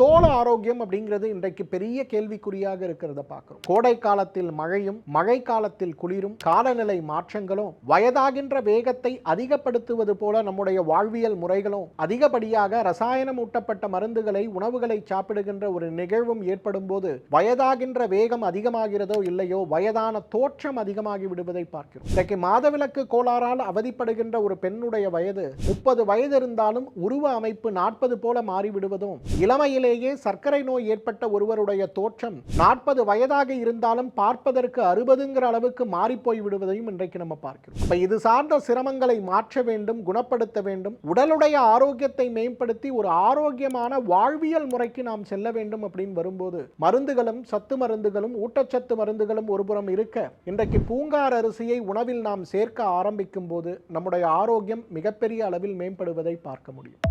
தோள ஆரோக்கியம் அப்படிங்கிறது இன்றைக்கு பெரிய கேள்விக்குறியாக இருக்கிறத பார்க்குறோம். கோடை காலத்தில் மழையும் மழை காலத்தில் குளிரும் காலநிலை மாற்றங்களும் வயதாகின்ற வேகத்தை அதிகப்படுத்துவது போல நம்முடைய வாழ்வியல் முறைகளும் அதிகப்படியாக ரசாயனம் ஊட்டப்பட்ட மருந்துகளை உணவுகளை சாப்பிடுகின்ற ஒரு நிகழ்வும் ஏற்படும் போது வயதாகின்ற வேகம் அதிகமாகிறதோ இல்லையோ வயதான தோற்றம் அதிகமாகி விடுவதை பார்க்கிறோம். இன்றைக்கு மாதவிலக்கு கோளாறால் அவதிப்படுகின்ற ஒரு பெண்ணுடைய வயது முப்பது வயது இருந்தாலும் உருவ அமைப்பு நாற்பது போல மாறிவிடுவதும் வயதிலேயே சர்க்கரை நோய் ஏற்பட்ட ஒருவருடைய தோற்றம் நாற்பது வயதாக இருந்தாலும் பார்ப்பதற்கு அறுபதுங்கிற அளவுக்கு மாறிப்போய் விடுவதையும் இன்றைக்கு நம்ம பார்க்கிறோம். இப்போ இது சார்ந்த சிரமங்களை மாற்ற வேண்டும் குணப்படுத்த வேண்டும் உடலுடைய ஆரோக்கியத்தை மேம்படுத்தி ஒரு ஆரோக்கியமான வாழ்வியல் முறைக்கு நாம் செல்ல வேண்டும் அப்படின்னு வரும்போது மருந்துகளும் சத்து மருந்துகளும் ஊட்டச்சத்து மருந்துகளும் ஒருபுறம் இருக்க இன்றைக்கு பூங்கார் அரிசியை உணவில் நாம் சேர்க்க ஆரம்பிக்கும் போது நம்முடைய ஆரோக்கியம் மிகப்பெரிய அளவில் மேம்படுவதை பார்க்க முடியும்.